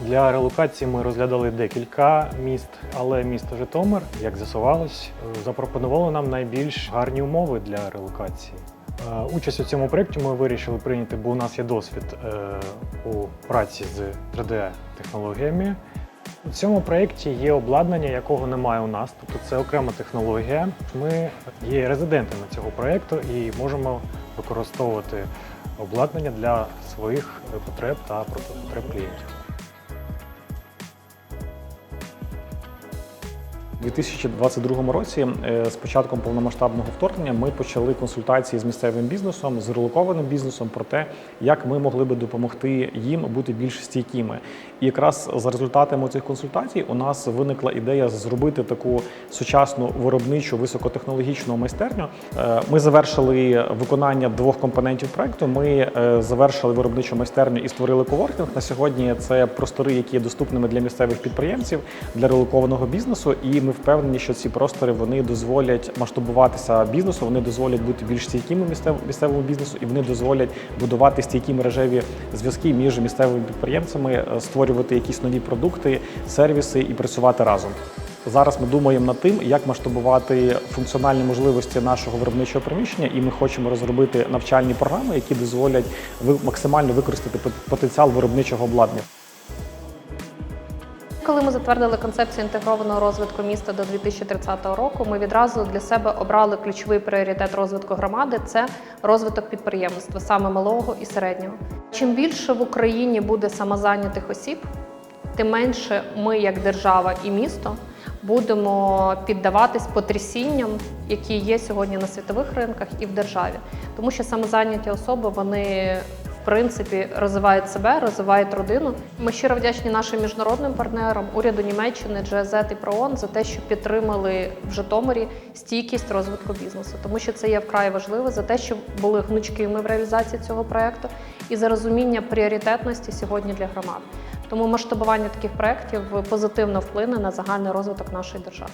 Для релокації ми розглядали декілька міст, але місто Житомир, як з'ясувалось, е, запропонувало нам найбільш гарні умови для релокації. Е, Участь у цьому проєкті ми вирішили прийняти, бо у нас є досвід е, у праці з 3D-технологіями. У цьому проєкті є обладнання, якого немає у нас, тобто це окрема технологія. Ми є резидентами цього проєкту і можемо використовувати обладнання для своїх потреб та потреб клієнтів. У 2022 році, е, з початком повномасштабного вторгнення, ми почали консультації з місцевим бізнесом, з релокованим бізнесом про те, як ми могли би допомогти їм бути більш стійкими. І якраз за результатами цих консультацій у нас виникла ідея зробити таку сучасну виробничу високотехнологічну майстерню. Е, Ми завершили виконання двох компонентів проекту. Ми е, завершили виробничу майстерню і створили коворкінг. На сьогодні це простори, які є доступними для місцевих підприємців, для релокованого бізнесу. І ми впевнені, що ці простори вони дозволять масштабуватися бізнесу, вони дозволять бути більш стійкими місцев- місцевому бізнесу, і вони дозволять будувати стійкі мережеві зв'язки між місцевими підприємцями, е, створювати якісь нові продукти, сервіси і працювати разом. Зараз ми думаємо над тим, як масштабувати функціональні можливості нашого виробничого приміщення, і ми хочемо розробити навчальні програми, які дозволять максимально використати пот- потенціал виробничого обладнання. Коли ми затвердили концепцію інтегрованого розвитку міста до 2030 року, ми відразу для себе обрали ключовий пріоритет розвитку громади це розвиток підприємництва, саме малого і середнього. Чим більше в Україні буде самозайнятих осіб, тим менше ми, як держава і місто, будемо піддаватись потрясінням, які є сьогодні на світових ринках і в державі. Тому що самозайняті особи вони принципі розвивають себе, розвивають родину. Ми щиро вдячні нашим міжнародним партнерам, уряду Німеччини, GZ і ПРООН за те, що підтримали в Житомирі стійкість розвитку бізнесу, тому що це є вкрай важливо за те, що були гнучкими в реалізації цього проекту і за розуміння пріоритетності сьогодні для громад. Тому масштабування таких проєктів позитивно вплине на загальний розвиток нашої держави.